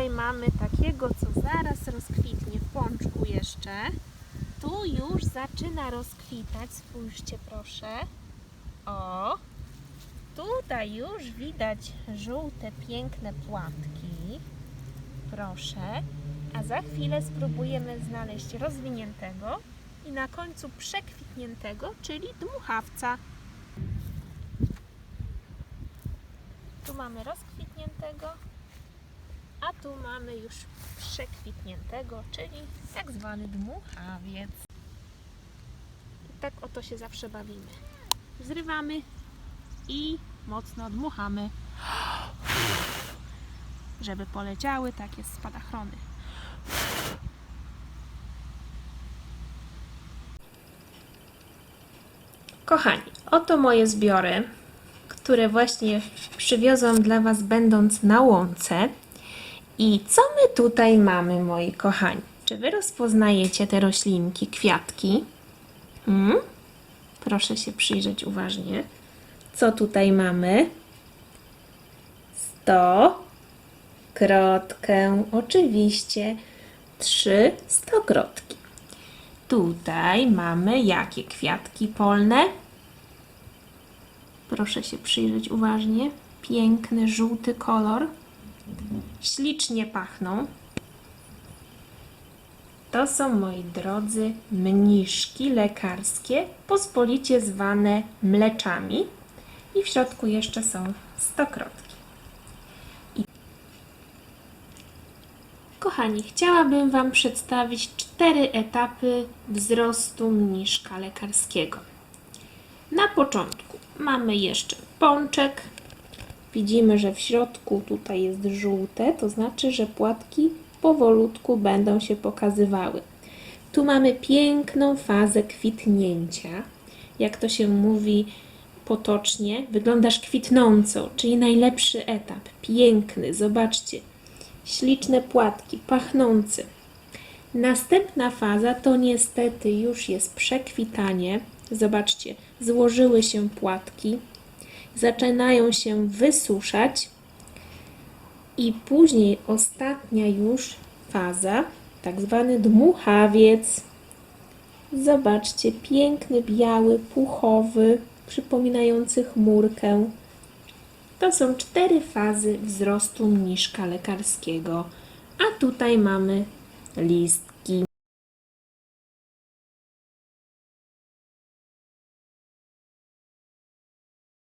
tutaj mamy takiego, co zaraz rozkwitnie w pączku jeszcze. Tu już zaczyna rozkwitać, spójrzcie proszę. O, tutaj już widać żółte, piękne płatki. Proszę. A za chwilę spróbujemy znaleźć rozwiniętego i na końcu przekwitniętego, czyli dmuchawca. Tu mamy rozkwitniętego, tu mamy już przekwitniętego, czyli tak zwany dmuchawiec. I tak oto się zawsze bawimy. Zrywamy i mocno dmuchamy, żeby poleciały takie spadachrony. Kochani, oto moje zbiory, które właśnie przywiozłam dla Was będąc na łące. I co my tutaj mamy, moi kochani? Czy Wy rozpoznajecie te roślinki, kwiatki? Hmm? Proszę się przyjrzeć uważnie. Co tutaj mamy? Sto krotkę, oczywiście trzy stokrotki. Tutaj mamy jakie kwiatki polne? Proszę się przyjrzeć uważnie. Piękny żółty kolor. Ślicznie pachną. To są, moi drodzy, mniszki lekarskie, pospolicie zwane mleczami. I w środku jeszcze są stokrotki. I... Kochani, chciałabym Wam przedstawić cztery etapy wzrostu mniszka lekarskiego. Na początku mamy jeszcze pączek. Widzimy, że w środku tutaj jest żółte, to znaczy, że płatki powolutku będą się pokazywały. Tu mamy piękną fazę kwitnięcia. Jak to się mówi potocznie, wyglądasz kwitnąco, czyli najlepszy etap. Piękny, zobaczcie. Śliczne płatki, pachnące. Następna faza to niestety już jest przekwitanie. Zobaczcie, złożyły się płatki, zaczynają się wysuszać i później ostatnia już faza, tak zwany dmuchawiec. Zobaczcie, piękny, biały, puchowy, przypominający chmurkę. To są cztery fazy wzrostu mniszka lekarskiego. A tutaj mamy list